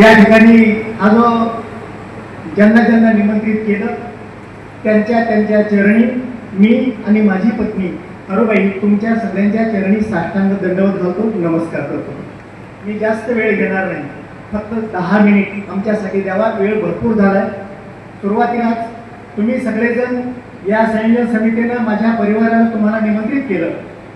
या ठिकाणी हा जो ज्यांना ज्यांना निमंत्रित केलं त्यांच्या त्यांच्या चरणी मी आणि माझी पत्नी अरुबाई तुमच्या सगळ्यांच्या चरणी साष्टांग दंडवत घालतो नमस्कार करतो. मी जास्त वेळ घेणार नाही. फक्त दहा मिनिट आमच्यासाठी द्यावा वेळ भरपूर झालाय. सुरुवातीलाच तुम्ही सगळेजण या संयोजन समितीनं माझ्या परिवारानं तुम्हाला निमंत्रित केलं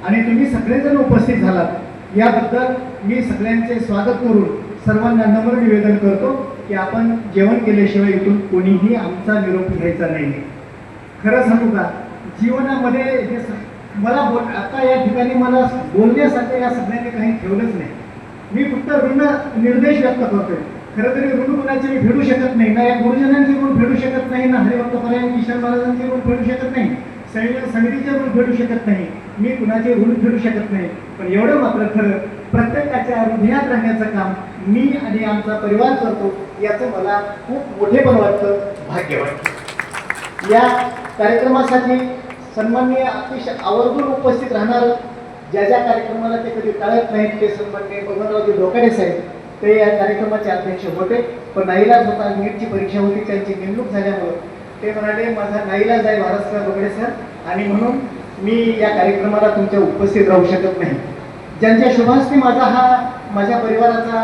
आणि तुम्ही सगळेजण उपस्थित झालात. याबद्दल मी सगळ्यांचे स्वागत करून सर्वांना नम्र निवेदन करतो की आपण जेवण केल्याशिवाय इथून कोणीही आमचा निरोप घ्यायचा नाही. खरं सांगू का? जीवनामध्ये हे मला बोल आता या ठिकाणी मला बोलण्यासाठी या सगळ्यांनी काही ठेवलंच नाही. मी फक्त ऋण निर्देश व्यक्त करतोय. खरं तरी ऋण कुणाचे मी फेडू शकत नाही. ना या गुरुजनांचे गुण फेडू शकत नाही ना हरिभक्त परायण किशन महाराजांचे गुण फेडू शकत नाही. संयोजन समितीचे ऋण फेडू शकत नाही. मी कुणाचे ऋण फेडू शकत नाही. पण एवढं मात्र खरं प्रत्येकाच्या हृदयात राहण्याचं काम मी आणि आमचा परिवार करतो याचं मला खूप मोठेपण वाटतं. भाग्य वाटतं या कार्यक्रमासाठी सन्माननीय अतिशय आवर्जून उपस्थित राहणार ज्या ज्या कार्यक्रमाला ते कधी टाळत नाहीत ते सन्माननीय बबनरावजी डोकाडे साहेब ते या कार्यक्रमाचे अध्यक्ष होते. पण नाईलाज होता नीटची परीक्षा होती त्यांची नेमणूक झाल्यामुळं. ते म्हणाले माझा नाईलाज आहे भारतसर डोकाडे सर. आणि म्हणून मी या कार्यक्रमाला तुमच्या उपस्थित राहू शकत नाही. ज्यांच्या शुभास्ते माझा हा माझ्या परिवाराचा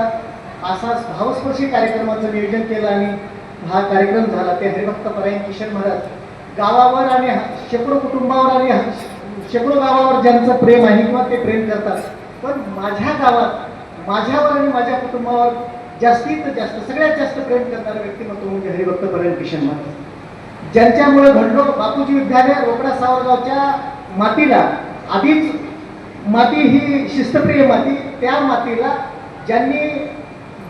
असाच भावस्पर्शी कार्यक्रमाचं नियोजन केलं आणि हा कार्यक्रम झाला. ते हरिभक्त परायण किशन महाराज गावावर आणि शेकडो कुटुंबावर आणि शेकडो गावावर ज्यांचं प्रेम आहे किंवा ते प्रेम करतात. पण माझ्या गावात माझ्यावर आणि माझ्या कुटुंबावर जास्तीत जास्त सगळ्यात जास्त प्रेम करणारं व्यक्तिमत्व म्हणजे हरिभक्त परायण किशन महाराज. ज्यांच्यामुळे घडलो बापूजी विद्यालय रोकडा सावरगावच्या मातीला आधीच माती ही शिस्तप्रिय माती. त्या मातीला ज्यांनी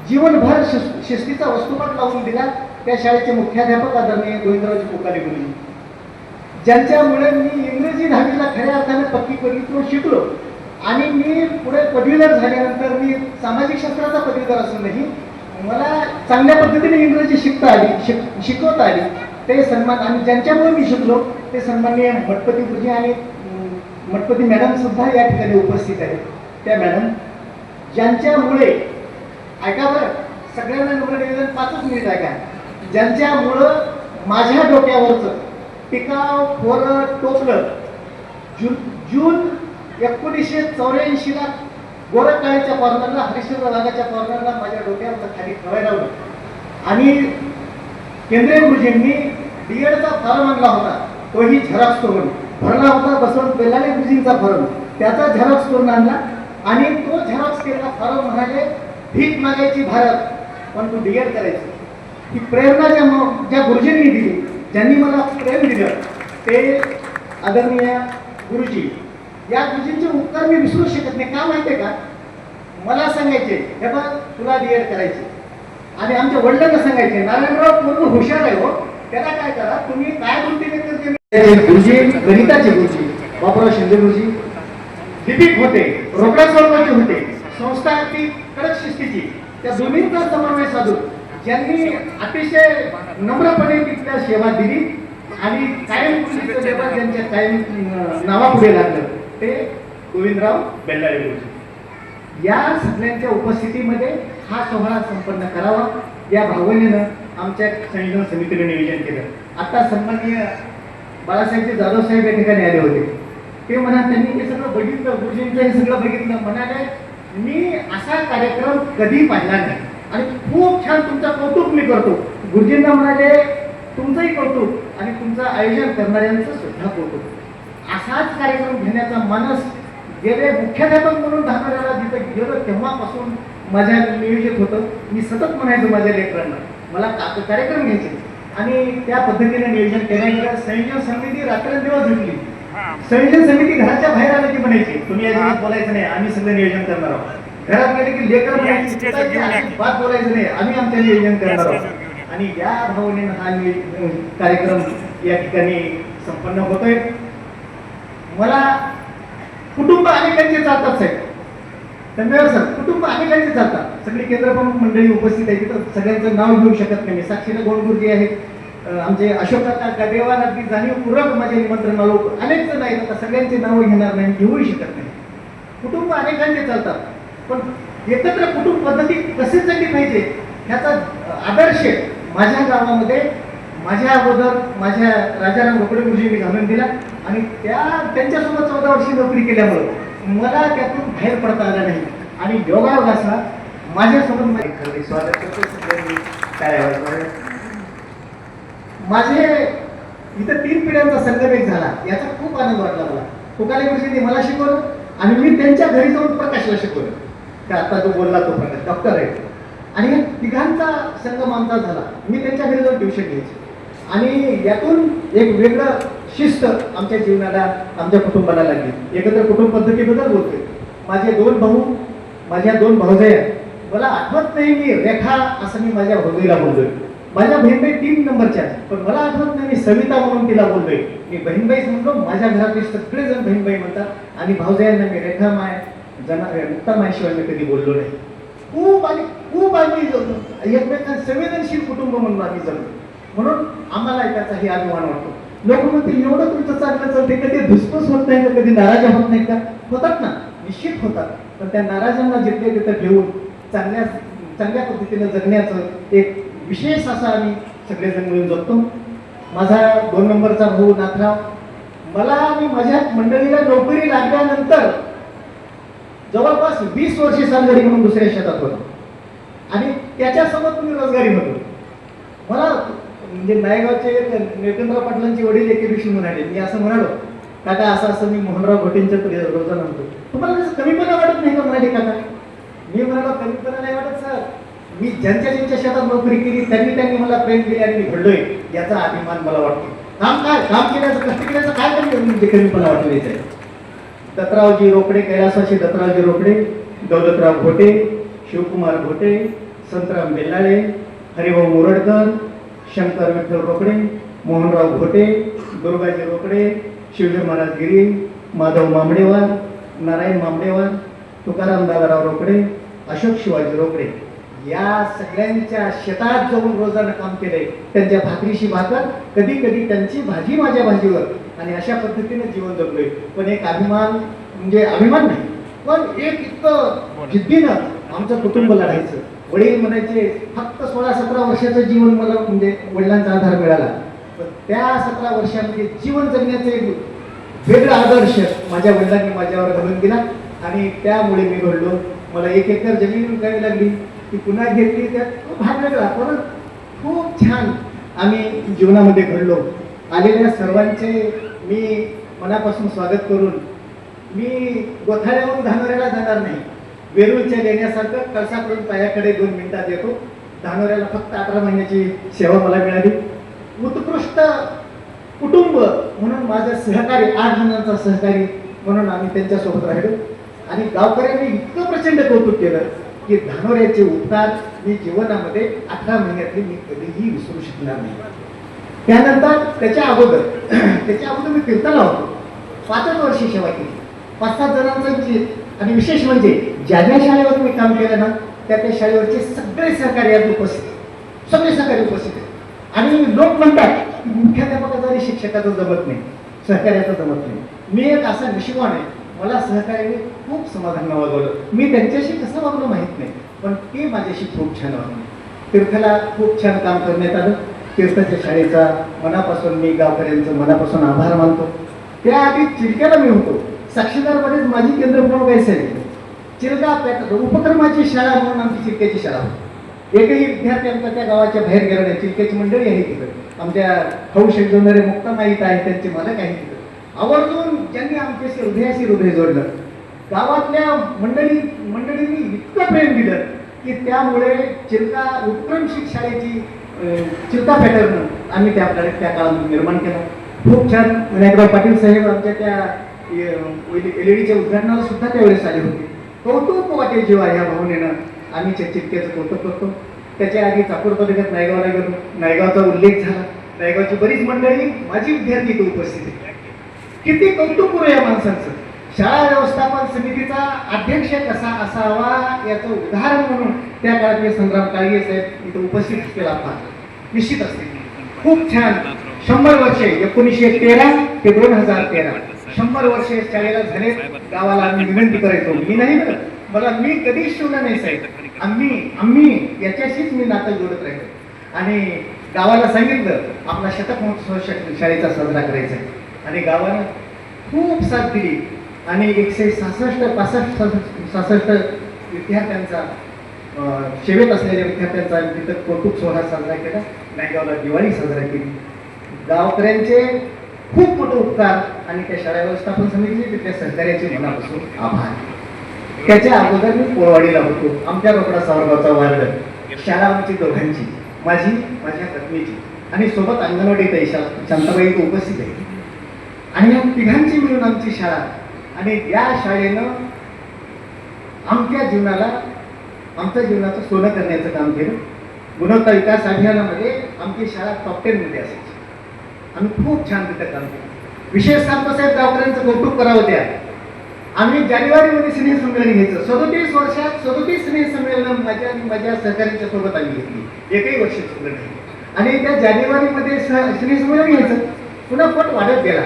जीवनभर शिस- शिस्तीचा वस्तुपाठ लावून दिला त्या शाळेचे मुख्याध्यापक आदरणीय गोविंदरावजी कोकाले गुरुजी. ज्यांच्यामुळे मी इंग्रजी दहावीला खऱ्या अर्थाने पक्की पदवीतून शिकलो. आणि मी पुढे पदवीधर झाल्यानंतर मी सामाजिक शास्त्राचा पदवीधर असूनही मला चांगल्या पद्धतीने इंग्रजी शिकता आली शिक शिकवता आली. ते सन्मान आणि ज्यांच्यामुळे मी शिकलो ते सन्माननीय भटपती गुरुजी आणि मठपती मॅडम सुद्धा या ठिकाणी उपस्थित आहेत. त्या मॅडम ज्यांच्यामुळे ऐका बरं सगळ्यांना नम्र निवेदन पाचच मिनिट ऐका. ज्यांच्यामुळं माझ्या डोक्यावरचं टिकाव फोरं टोपलं जून जून एकोणीसशे चौऱ्याऐंशीला गोरखकाळीच्या कॉर्नरला हरिश्चंद्र रागाच्या कॉर्नरला माझ्या डोक्यावर खाली ठेवायला लावलं आणि केंद्रीय गुरुजींनी डी एडचा फॉर्म आणला होता तोही झराक्सतो करून भरला होता बसवंत बेलाले गुरुजींचा फॉर्म. त्याचा झेरॉक्स करून आणला. आणि तो झेरॉक्स केलेला फॉर्म म्हणाले भीक मागायची भारत. पण तू डी करायची. ही प्रेरणा ज्या ज्या गुरुजींनी दिली ज्यांनी मला प्रेम दिलं ते आदरणीय गुरुजी. या गुरुजींचे उपकार मी विसरू शकत नाही. का माहितीये का? मला सांगायचे हे बघ तुला डी करायचे. आणि आमच्या वडिलांना सांगायचे नारायणराव पूर्ण हुशार आहे हो. त्याला काय करा तुम्ही काय वृत्तीने करते गुरुजी गणिताचे गुरुजी बाबुराव शिंदे गुरुजी लिपिक होते रोकडा स्वरूपाचे होते. संस्था अगदी कडक शिस्तीची. त्या दोन्हींचा समन्वय साधून ज्यांनी अतिशय नम्रपणे तिथल्या सेवा दिली आणि कायम गुरुजीचं लेबल ज्यांच्या कायम नावापुढे लागलं ते गोविंदराव बेल्लाळे गुरुजी. या सगळ्यांच्या उपस्थितीमध्ये हा सोहळा संपन्न करावा. या भावनेनं आमच्या संयोजन समितीने नियोजन केलं. आता सन्माननीय बाळासाहेबचे जाधव साहेब या ठिकाणी आले होते. ते म्हणा त्यांनी हे सगळं बघितलं गुरुजींचं हे सगळं बघितलं. म्हणाले मी असा कार्यक्रम कधी पाहिला नाही. आणि खूप छान तुमचं कौतुक मी करतो. गुरुजींना म्हणाले तुमचंही कौतुक आणि तुमचं आयोजन करणाऱ्यांचं सुद्धा कौतुक. असाच कार्यक्रम घेण्याचा मानस गेले मुख्याध्यापक म्हणून धानाऱ्याला जिथं गेलं तेव्हापासून माझ्या नियोजित होतं. मी सतत म्हणायचो माझ्या लेकरांना मला का- कार्यक्रम घ्यायचे आणि त्या पद्धतीने नियोजन केल्यानंतर संयोजन समिती रात्रंदिवस झुकली संयोजन समिती घराच्या बाहेर आलं की म्हणायची तुम्ही अजिबात बोलायचं नाही आम्ही सगळं नियोजन करणार आहोत. घरात गेले की लेकर बात बोलायचं नाही आम्ही आमचं नियोजन करणार आहोत. आणि या भावनेनं हा कार्यक्रम या ठिकाणी संपन्न होतोय. मला कुटुंब अनेकांचे चालतात साहेब धन्यवाद सर कुटुंब अनेकांचे चालतात. सगळी केंद्रप्रमुख मंडळी उपस्थित आहे तिथं. सगळ्यांचं नाव घेऊ शकत नाही. साक्षीला गोंडगुरुजी आहेत आमचे अशोक काका गदेवार अगदी जाणीवपूर्वक माझ्या निमंत्रणाला उप- अनेक जण आहेत. आता सगळ्यांची नावं घेणार नाही घेऊही शकत नाही. कुटुंब अनेकांचे चालतात. पण एकत्र कुटुंब पद्धती कशी चालली पाहिजे ह्याचा आदर्श माझ्या गावामध्ये माझ्या अगोदर माझ्या राजाराम रोकडे गुरुजींनी घालून दिला आणि त्या त्यांच्यासोबत चौदा वर्षी नोकरी केल्यामुळं मला त्यातून बाहेर पडता आलं नाही. आणि योगायोग असा माझ्यासोबत माझे खरं स्वागत करतो. माझे इथं तीन पिढ्यांचा संगमेक झाला. याचा खूप आनंद वाटला मला. तुकाले गुरुजींनी मला शिकवलं आणि मी त्यांच्या घरी जाऊन प्रकाशला शिकवलं. का आता तो बोलला तो प्रकाश डॉक्टर आहे. आणि या तिघांचा संगम आमचा झाला. मी त्यांच्या घरी जाऊन ट्युशन घ्यायचे. आणि यातून एक वेगळं शिस्त आमच्या जीवनाला आमच्या कुटुंबाला लागली. एकत्र कुटुंब पद्धतीबद्दल बोलतोय. माझे दोन भाऊ माझ्या दोन भाऊजय मला आठवत नाही मी रेखा असं मी माझ्या भाऊजीला बोललोय माझ्या बहीणबाई तीन नंबरच्या पण मला आठवत नाही मी सविता म्हणून तिला बोललोय मी बहीणबाई म्हणलो माझ्या घरातले सगळेजण बहीणबाई म्हणतात. आणि भाऊजयांना मी रेखा माय जना मुक्ता मायशिवाय मी कधी बोललो नाही. खूप आणि खूप आम्ही एकमेकांना संवेदनशील कुटुंब म्हणून आम्ही जगतो म्हणून आम्हाला त्याचाही अभिमान वाटतो. लोक म्हणतील एवढं तुमचं चांगलं चालते कधी धुसफूस होत नाही का? कधी नाराज होत नाही का? होतात ना निश्चित होतात. पण त्या नाराजांना जिथे तिथं ठेवून चांगल्या चांगल्या पद्धतीनं जगण्याचं एक विशेष असा आम्ही सगळेजण मिळून जगतो. माझा दोन नंबरचा भाऊ नाथराव मला आणि माझ्या मंडळीला नोकरी लागल्यानंतर जवळपास वीस वर्षे सालगडी म्हणून दुसऱ्या शेतात होतो. आणि त्याच्यासोबत मी रोजगारी होतो मला म्हणजे नायगावचे निळकंठराव पाटलांचे वडील एके दिवशी म्हणाले मी असं म्हणालो काका असं असं मी मोहनराव घोटेंच्या रोजा म्हणतो तुम्हाला तसं कमीपणा वाटत नाही का म्हणाले काका? मी म्हणालो कमीपणा नाही वाटत सर. मी ज्यांच्या ज्यांच्या शेतात नोकरी केली त्यांनी त्यांनी मला प्रेम केले आणि मी घडलोय याचा अभिमान मला वाटतो. काम काय? काम केल्याचं कष्ट केल्याचं काय कमी म्हणजे कमीपणा वाटवायचं आहे दत्तरावजी रोकडे कैलासवासी दत्तरावजी रोकडे दौलतराव घोटे शिवकुमार घोटे संतराम बेल्लाळे हरिभाऊ मुरडकर शंकर विठ्ठल रोकडे मोहनराव घोटे दुर्गाजी रोकडे शिवजी महाराज गिरी माधव मामडेवार नारायण मामडेवार तुकाराम दादाराव रोकडे अशोक शिवाजी रोकडे. या सगळ्यांच्या शेतात जाऊन रोजानं काम केलंय. त्यांच्या भाकरीशी भाकर कधी कधी त्यांची भाजी माझ्या भाजीवर. आणि अशा पद्धतीने जीवन जगलोय. पण एक अभिमान म्हणजे अभिमान नाही पण एक इतकं जिद्दीनं आमचं कुटुंब लढायचं. वडील म्हणायचे फक्त सोळा सतरा वर्षाचं जीवन मला म्हणजे वडिलांचा आधार मिळाला. पण त्या सतरा वर्षामध्ये जीवन जगण्याचं एक वेगळा आदर्श माझ्या वडिलांनी माझ्यावर घालून दिला आणि त्यामुळे मी घडलो. मला एक एकर जमीन विकावी लागली. ती पुन्हा घेतली. त्यात तो भाग वेगळा पण खूप छान आम्ही जीवनामध्ये घडलो. आलेल्या सर्वांचे मी मनापासून स्वागत करून मी गोथाळ्यावरून धानोऱ्याला जाणार नाही. वेरूळच्या लेण्यासारखं कळसाकडून पायाकडे दोन मिनिटात येतो. धानोऱ्याला फक्त अकरा महिन्याची सेवा मला मिळाली. उत्कृष्ट कुटुंब म्हणून माझं सहकारी आठ जणांचा सहकारी म्हणून आम्ही त्यांच्यासोबत राहिलो. आणि गावकऱ्यांनी इतकं प्रचंड कौतुक केलं की धानोऱ्याचे उपकार मी जीवनामध्ये अठरा महिन्यातले मी कधीही विसरू शकणार नाही. त्यानंतर त्याच्या अगोदर त्याच्या अगोदर मी कीर्तनला होतो. पाचच वर्षी सेवा केली. पाच सात जणांचं आणि विशेष म्हणजे ज्या ज्या शाळेवर मी काम केलं ना त्या त्या शाळेवरचे सगळे सहकारी आज उपस्थित सगळे सहकारी उपस्थित आहेत. आणि लोक म्हणतात की मुख्याध्यापकाचा आणि शिक्षकाचं जमत नाही सहकार्याचं जमत नाही. मी एक असा विषयवान आहे मला सहकार्याने खूप समाधान वागवलं मी त्यांच्याशी कसं वागलो माहीत नाही पण ते माझ्याशी खूप छान वागले. तीर्थला खूप छान काम करण्यात आलं. तीर्थाच्या शाळेचा मनापासून मी गावकऱ्यांचं मनापासून आभार मानतो. त्याआधी चिडक्याला मी होतो. साक्षीदारमध्येच माझी केंद्र प्रमुख आहे साहेब? चिलका उपक्रमाची शाळा म्हणून आमची चिलक्याची शाळा होती. एकही विद्यार्थी आमच्या त्या गावाच्या बाहेर गेला नाही. चिलक्याची मंडळी आहे तिथं. आमच्या हौश जोडणारे मुक्तामाईत आहेत त्यांचे मालक आहेत तिथं. आवर्जून ज्यांनी आमच्याशी हृदयाशी हृदय जोडलं गावातल्या मंडळी मंडळींनी इतकं प्रेम दिलं की त्यामुळे चिलका उपक्रमशिक शाळेची चिरका चिलका पॅटर्न आम्ही त्या त्या काळात निर्माण केला. खूप छान. विनायकराव पाटील साहेब आमच्या त्या एल ईडीच्या उद्घाटनाला सुद्धा त्यावेळेस आले होते. कौतुक वाटेल जेव्हा या भावनेनं आम्ही त्या कौतुक करतो त्याच्या आधी चाकूर तालुक्यात नायगावला गेलो. नायगावचा उल्लेख झाला. नायगावची बरीच मंडळी माझी विद्यार्थी इथे उपस्थित आहे किती कौतुक करू या माणसांचं? शाळा व्यवस्थापन समितीचा अध्यक्ष कसा असावा याचं उदाहरण म्हणून त्या काळातले संग्राम काळगे साहेब इथं उपस्थित असलेला पाहतो निश्चित असते खूप छान. शंभर वर्षे एकोणीसशे तेरा ते दोन हजार तेरा. शंभर वर्षे शाळेला झाले गावाला आम्ही विनंती करायचो. मी नाही करत मला मी कधीच शिवला नाही साहेब. आम्ही आम्ही याच्याशीच मी नातं जोडत राहिलो. आणि गावाला सांगितलं आपला शतक महोत्सव शाळेचा साजरा करायचा आहे. आणि गावानं खूप साथ दिली. आणि एकशे सहासष्ट पासष्ट सहासष्ट- विद्यार्थ्यांचा अं, सेवेत असलेल्या विद्यार्थ्यांचा तिथं कौतुक सोहळा साजरा केला. नायगावला दिवाळी साजरा केली. गावकऱ्यांचे खूप मोठे उपकार. आणि त्या शाळा व्यवस्थापन समितीचे तिथल्या सहकार्याचे मनापासून आभार. त्याच्या अगोदर मी पोळवाडीला होतो. आमच्या रोकडा सावरगावचा वार्ड. शाळा आमची दोघांची. माझी माझ्या पत्नीची. आणि सोबत अंगणवाडी ताई शांताबाई उपस्थित आहे. आणि या तिघांची मिळून आमची शाळा. आणि या शाळेनं आमच्या जीवनाला आमच्या जीवनाचं सोनं करण्याचं काम केलं. गुणवत्ता विकास अभियानामध्ये आमची शाळा टॉप टेनमध्ये असायची. आम्ही खूप छान तिथं काम केलं. विशेष सांगतो साहेब गावकऱ्यांचं कौतुक करावं त्या. आम्ही जानेवारीमध्ये स्नेह संमेलन घ्यायचं. सदोतीस वर्षात सदोतीस स्नेह संमेलन माझ्या आणि माझ्या सहकाऱ्यांच्या सोबत आम्ही घेतली. एकही वर्ष चुकलं नाही. आणि त्या जानेवारीमध्ये स- स्नेह संमेलन घ्यायचं. पुन्हा पट वाढत गेला.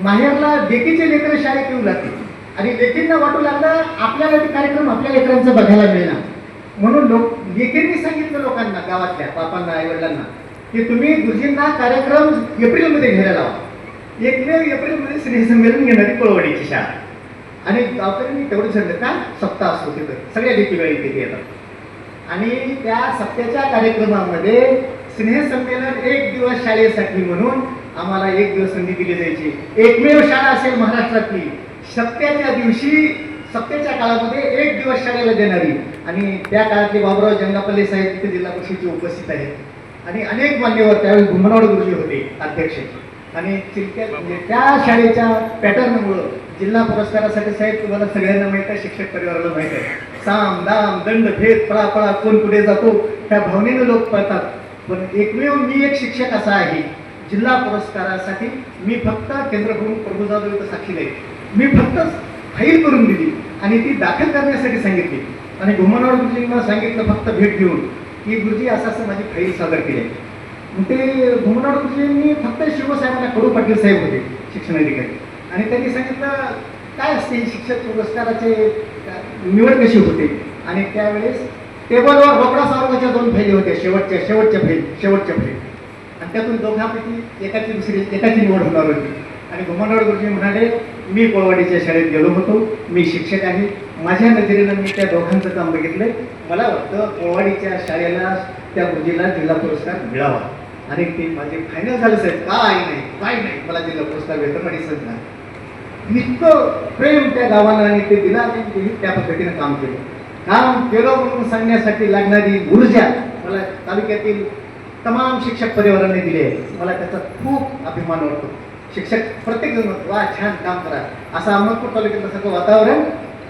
माहेरला लेकीचे लेकर शाळेत येऊ लागले आणि लेकींना वाटू लागलं आपल्याला ते कार्यक्रम आपल्या लेकरांचा बघायला मिळणार. म्हणून लोक लेकींनी सांगितलं लोकांना गावातल्या बापांना आईवडिलांना की तुम्ही गुरुजींना कार्यक्रम एप्रिलमध्ये घ्यायला लावा. एकमेव एप्रिलमध्ये स्नेहसंमेलन घेणारी पळवडीची शाळा. आणि गावकऱ्यांनी तेवढं ठरलं का सप्ताह असतो तिथं. सगळ्या देखील वेळी तिथे येतात. आणि त्या सप्त्याच्या कार्यक्रमामध्ये स्नेहसंमेलन एक दिवस शाळेसाठी म्हणून आम्हाला एक दिवस संधी दिली जायची. एकमेव शाळा असेल महाराष्ट्रातली. सप्त्याच्या दिवशी सप्त्याच्या काळामध्ये एक दिवस शाळेला देणारी. आणि त्या काळातले बाबुराव जंगापल्ले साहेब तिथे जिल्हा परिषदेचे उपस्थित आहेत. आणि अनेक मान्यवर त्यावेळी घुमनवाड गुरुजी होते अध्यक्ष आणि म्हणजे त्या शाळेच्या पॅटर्नमुळं जिल्हा पुरस्कारासाठी साहेब तुम्हाला सगळ्यांना माहीत आहे शिक्षक परिवाराला माहीत आहे. साम दाम दंड भेद पळा पळा कोण कुठे जातो त्या भावनेनं लोक पळतात. पण एकमेव मी एक शिक्षक असा आहे जिल्हा पुरस्कारासाठी मी फक्त केंद्रप्रमुख प्रभू जाधव इथं साक्षी नाही मी फक्त फाईल करून दिली आणि ती दाखल करण्यासाठी सांगितली. आणि घुमनवाड गुरुजींना सांगितलं फक्त भेट घेऊन. की गुरुजी असं असं माझी फाईल सादर केली. आहे मग ते घुमनाड गुरुजींनी फक्त शिवसाहेबांना कडू पाटील साहेब होते शिक्षण अधिकारी. आणि त्यांनी सांगितलं काय असते शिक्षक पुरस्काराचे? निवड कशी होते? आणि त्यावेळेस टेबलवर रोकडा सावरगाच्या दोन फैली होत्या शेवटच्या शेवटच्या फैल शेवटच्या फैल आणि त्यातून दोघांपैकी एकाची दुसरी एकाची निवड होणार होती. आणि घुमनाड गुरुजी म्हणाले मी कोळवाडीच्या शाळेत गेलो होतो मी शिक्षक आहे माझ्या नजरेनं मी त्या दोघांचं काम बघितलंय. मला वाटतं पोवाडीच्या शाळेला त्या गुरुजीला जिल्हा पुरस्कार मिळावा. आणि ते माझे फायनल झालं साहेब. काय नाही काय नाही. मला जिल्हा पुरस्कार भेटतो आणि संघ इतकं प्रेम त्या गावाला आणि ते दिला आणि त्या पद्धतीनं काम केलं. काम केलं म्हणून सांगण्यासाठी लागणारी ऊर्जा मला तालुक्यातील तमाम शिक्षक परिवाराने दिली आहे. मला त्याचा खूप अभिमान वाटतो. शिक्षक प्रत्येक जण वा छान काम करा. असं अहमदपूर तालुक्यातलं सगळं वातावरण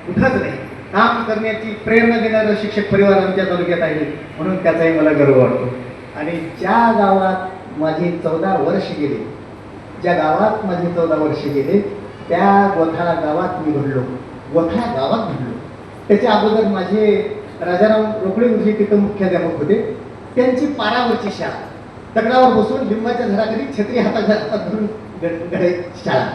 कुठंच नाही. काम करण्याची प्रेरणा देणारं शिक्षक परिवार आमच्या तालुक्यात आहे. म्हणून त्याचाही मला गर्व वाटतो. आणि ज्या गावात माझे चौदा वर्ष गेले ज्या गावात माझे चौदा वर्ष गेले त्या गोथाळा गावात मी घडलो. गोथाळा गावात घडलो. त्याच्या अगोदर माझे राजाराम रोकडे गुरुजी तिथं मुख्याध्यापक होते. त्यांची पारावरची शाळा. दगडावर बसून लिंबाच्या झाडाखाली छत्री हातात हातात धरून शाळा.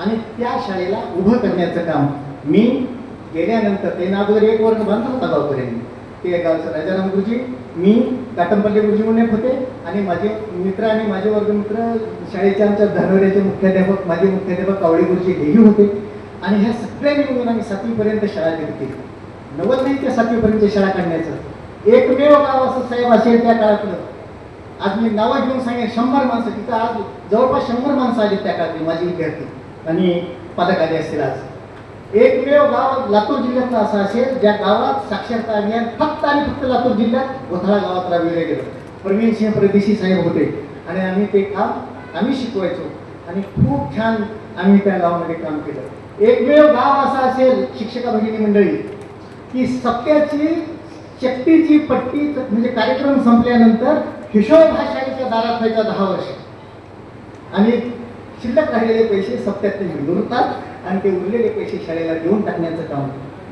आणि त्या शाळेला उभं करण्याचं काम मी गेल्यानंतर त्यांना अगोदर एक वर्ग बंद होता गावकऱ्यांनी. ते गावचं राजाराम गुरुजी मी काटंपल्ले गुरुजी म्हणून होते आणि माझे मित्र आणि माझे वर्गमित्र शाळेचे आमच्या धनवऱ्याचे मुख्याध्यापक माझे मुख्याध्यापक कावळे गुरुजी हेही होते. आणि ह्या सगळ्यांनी मिळून आम्ही सातवीपर्यंत शाळा केली केली नव्वद नाही ते सातवीपर्यंत शाळा काढण्याचं. एकमेव गाव असं साहेब असेल त्या काळातलं. आज मी नावं घेऊन सांगेन शंभर माणसं तिथं आज जवळपास शंभर माणसं आली त्या काळातली माझी विद्यार्थी आणि पदक आले असतील आज. एकमेव गाव लातूर जिल्ह्यातलं असं असेल ज्या गावात साक्षरता अभियान फक्त आणि फक्त लातूर जिल्ह्यात गोथाळा गावात राबविलं गेलं प्रवीण सिंह परदेशी साहेब होते. आणि आम्ही ते काम आम्ही शिकवायचो. आणि खूप छान आम्ही त्या गावामध्ये काम केलं. एकमेव गाव असं असेल शिक्षका भगिनी मंडळी की सत्याची शक्तीची पट्टी म्हणजे कार्यक्रम संपल्यानंतर हिशोब हा शाळेच्या दारात व्हायचा दहा वर्ष. आणि शिल्लक राहिलेले पैसे सप्त्यात गुरुतात आणि ते उरलेले पैसे शाळेला देऊन टाकण्याचं काम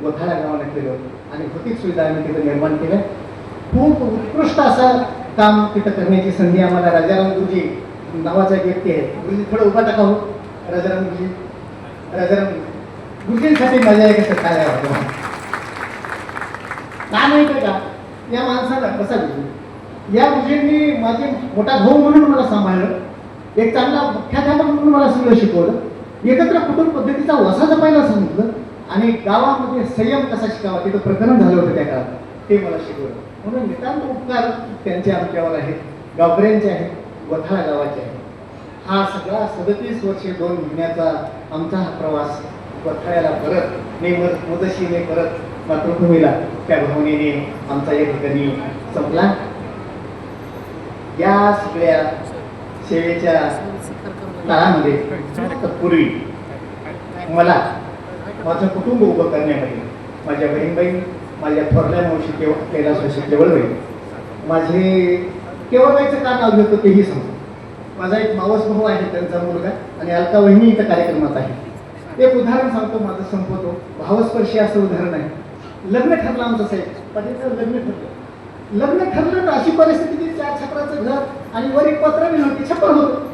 वखाडा गावाला केलं आणि भौतिक सुविधा आम्ही तिथं निर्माण केल्या खूप उत्कृष्ट असं काम तिथं करण्याची संधी आम्हाला राजाराम गुरुजी नावाचा एक व्यक्ती आहे. गुरुजी थोडं उभा टाका हो. राजाराम गुरुजी राजाराम गुरुजींसाठी माझ्या एक कसं काय आहे? का माहिती का? या माणसाला कसा विजू या गुरुजींनी माझे मोठा भाऊ म्हणून मला सांभाळलं. एक चांगला मुख्याध्यापक म्हणून मला सगळं शिकवलं. एकत्र कुटुंब पद्धतीचा वसा जपायला सांगितलं आणि गावामध्ये संयम कसा शिकावा तिथं प्रकरण झालं होतं त्या काळात. ते मला शिकवलं. म्हणून नितांत उपकार त्यांचे आमच्यावर आहेत गावकऱ्यांचे आहेत वथाळा गावाचे आहेत. हा सगळा सदतीस वर्षे दोन महिन्याचा आमचा हा प्रवास वथाळ्याला परत नेम मुदशीने परत मातृभूमीला त्या भावनेने आमचा या ठिकाणी संपला. या सगळ्या सेवेच्या काळामध्ये पूर्वी मला माझं कुटुंब उभं करण्यामध्ये माझ्या बहीण बहीण माझ्या थोरल्या मावशी केव कैलास वशी केवळबाई माझे केवळबाईचं का नाव घेतो तेही सांगतो माझा एक मावस भाऊ आहे त्यांचा मुलगा आणि अलका वहिनी इथं कार्यक्रमात आहे. एक उदाहरण सांगतो माझं संपवतो. भावस्पर्शी असं उदाहरण आहे. लग्न ठरलं आमचं साहेब. पतीचं लग्न ठरलं. लग्न ठरलं तर अशी परिस्थिती की चार छपराचं घर आणि वर एक पत्र नव्हती छप्पर होतं.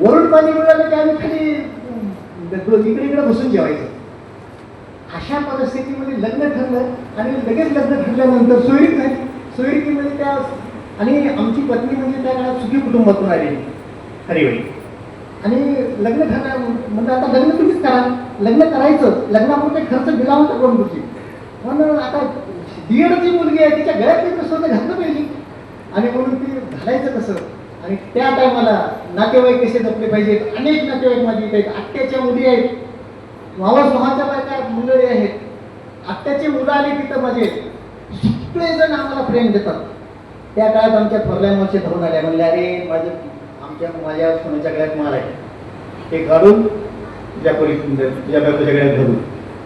वरून पाणी मिळालं की आम्ही खाली इकडे इकडे बसून जेवायचं. अशा परिस्थितीमध्ये लग्न ठरलं आणि लगेच लग्न ठरल्यानंतर सोयी झाली. म्हणजे त्या आणि आमची पत्नी म्हणजे त्या काळात सुखी कुटुंबातून आलेली हरिवळी आणि लग्न ठरणार म्हणजे आता लग्न तुम्हीच करा. लग्न करायचं. लग्नापुरते खर्च दिला होता कोण तुझी म्हणून आता दीडची मुलगी आहे तिच्या गळ्यात ते स्वतः घातलं पाहिजे? आणि म्हणून ती घालायचं कसं? आणि त्या टायमाला नातेवाईक कसे जपले पाहिजेत अनेक नातेवाईक माझी इथे आहेत. आत्याच्या मुली आहेत. मावस भावाच्या बायका मंडळी आहेत. आत्याची मुलं आली तिथं माझे सगळे जण आम्हाला प्रेम देतात. त्या काळात आमच्या थोरल्या मावशी धरून आल्या. म्हणले अरे माझे आमच्या माझ्या सोन्याच्या गळ्यात माल आहे. ते काढून तुझ्या पोरी तुझ्या बायकोच्या गळ्यात धरून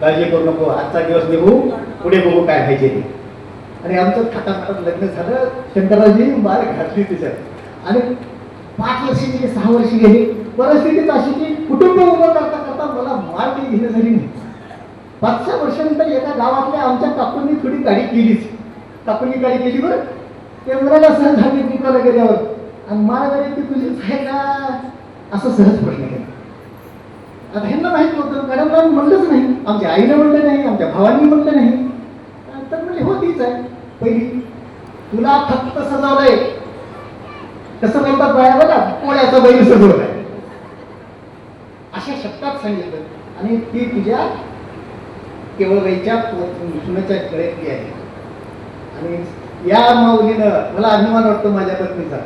काळजी करू नको. आजचा दिवस निघू. पुढे बघू काय पाहिजे ते. आणि आमचं थाटामाटात लग्न झालं. शंकररावजी माल घातली त्याच्यात आणि पाच वर्ष गेली सहा वर्ष गेली. परिस्थितीच अशी की कुटुंब उभं करता करता मला माल काही घेणं झाली नाही. पाच सहा वर्षानंतर एका गावातल्या आमच्या काकूंनी थोडी गाडी केलीच. काकूंनी गाडी केली बरं. ते मुलाला सहज झाली विकायला गेल्यावर. आणि मला गाडी ती तुझीच आहे का? असं सहज प्रश्न केला. आता ह्यांना माहीत नव्हतं. मॅडमला आम्ही म्हणलंच नाही. आमच्या आईनं म्हणलं नाही. आमच्या भावांनी म्हणलं नाही. तर म्हणजे हो तीच आहे. पहिली तुला फक्त सजावलंय. कसं म्हणतात बाया बघा कोण्याचा बैल सजवलाय अशा शब्दात सांगितलं. आणि ती तुझ्या केवळबाईच्या सुनेच्या गळ्यातली आहे. आणि या माऊलीनं मला अभिमान वाटतो माझ्या पत्नीचा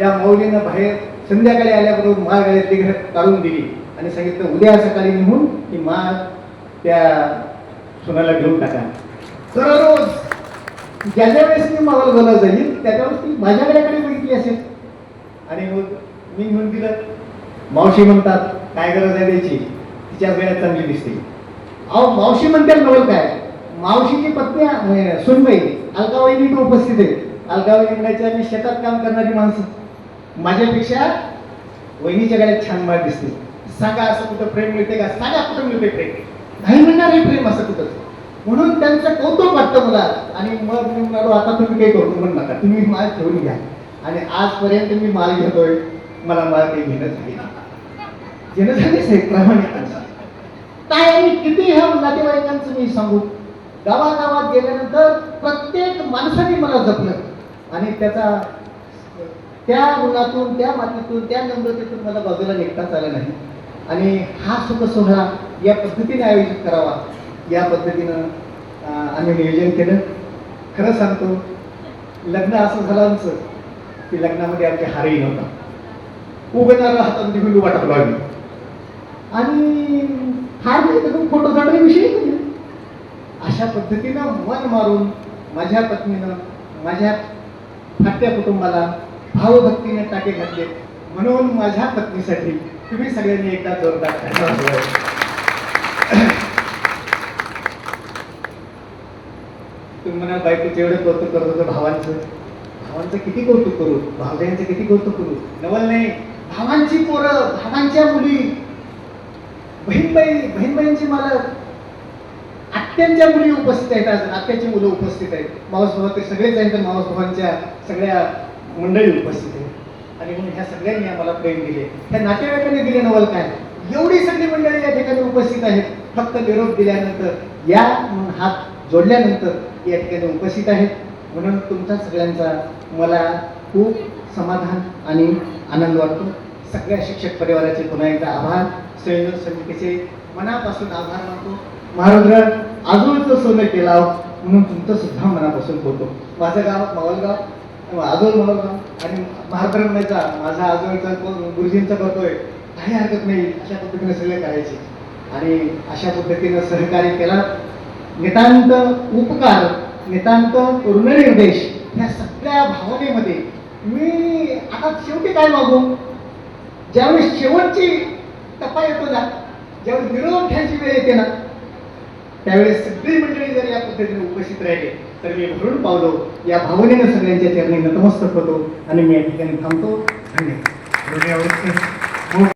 या माऊलीनं बाहेर संध्याकाळी आल्याबरोबर माळ गळ्यातली घर काढून दिली. आणि सांगितलं उद्या सकाळी निघून की माळ त्या सुनाला घेऊन टाका. दररोज ज्या ज्या वेळेस मी मावळ बोला जाईल त्याच्यावर ती माझ्याकडे बघितली असेल. आणि मग मी म्हणून दिलं मावशी म्हणतात काय गरज आहे द्यायची तिच्या वेळात चांगली दिसते. अहो मावशी म्हणते नवल काय मावशीची पत्नी सुनबाई अलकाबाईनी पण उपस्थित आहे. अलकाबाई म्हणायच्या मी शेतात काम करणारी माणसं. माझ्यापेक्षा वहिनीच्या गाड्यात छान मार दिसते. सांगा असं कुठं प्रेम मिळते का? सांगा कुठं मिळते प्रेम. नाही म्हणणार हे प्रेम असं कुठं? म्हणून त्यांचं कौतुक वाटतं मला. आणि मग मी म्हणालो आता तुम्ही काही करू म्हणू नका. तुम्ही माझ ठेवून घ्या. आणि आजपर्यंत मी माल घेतोय मला मला काही घेणं झाली घेणं झालीच आहे प्रामाणिक काय आणि किती ह्या नातेवाईकांचं मी सांगू? गावागावात गेल्यानंतर प्रत्येक माणसाने मला जपलं. आणि त्याचा त्या गुणातून त्या मातीतून त्या नम्रतेतून मला बाजूला निघताच आलं नाही. आणि हा सुख सोहळा या पद्धतीने आयोजित करावा. या पद्धतीनं आम्ही नियोजन केलं. खरं सांगतो लग्न असं झालं आमचं. की लग्नामध्ये आमच्या हारही नव्हता. उगणारा हातात निघून उभा टाकलो आम्ही आणि हार नाही तर फोटो काढणे विषय अशा पद्धतीनं मन मारून माझ्या पत्नीनं माझ्या फाट्या कुटुंबाला भावभक्तीने टाके घातले म्हणून माझ्या पत्नीसाठी तुम्ही सगळ्यांनी एकदा जोरदार तुम्ही म्हणा बायकोचं एवढं कौतुक करत होतं भावांचं. भावांचं किती कौतुक करू? भावजांचं किती कौतुक करू? नवल नाही. भावांची पोरं भावांच्या मुली. बहीणबाई बहीणबाईंची मला आत्यांच्या मुली उपस्थित आहेत आज. आत्याची मुलं उपस्थित आहेत. मावस भाऊ ते सगळेच आहेत. तर मावस भावांच्या सगळ्या मंडळी उपस्थित आहेत. आणि म्हणून ह्या सगळ्यांनी आम्हाला प्रेम दिले. ह्या नातेवाईकांनी दिले नवल काय? एवढी सगळी मंडळी या ठिकाणी उपस्थित आहेत. फक्त निरोप दिल्यानंतर या म्हणून हात जोडल्यानंतर या ठिकाणी उपस्थित आहेत. म्हणून तुमच्या सगळ्यांचा मला खूप समाधान आणि आनंद वाटतो. सगळ्या शिक्षक परिवाराचे पुन्हा एकदा आभार. संयोजन समितीचे मनापासून आभार मानतो. महारुद्र आजोळचं सोनं केला हो, म्हणून तुमचं सुद्धा मनापासून होतो माझं गाव मावलगाव आजोळ मावलगाव आणि महारुद्र माझा आजोळचा गुरुजींचा करतोय काही हरकत नाही अशा पद्धतीने सगळे करायचे. आणि अशा पद्धतीनं सहकार्य केला. नितांत उपकार नितांत ऋणनिर्देश ह्या सगळ्या भावनेमध्ये मी आता शेवटी काय मागू? ज्यावेळेस शेवटची टप्पा येतो ना ज्यावेळेस निरोप घ्यायची वेळ येते ना त्यावेळेस सगळी मंडळी जर या पद्धतीने उपस्थित राहिले तर मी भरून पावलो. या भावनेनं सगळ्यांच्या चरणी नतमस्तक होतो आणि मी या ठिकाणी थांबतो. धन्यवाद.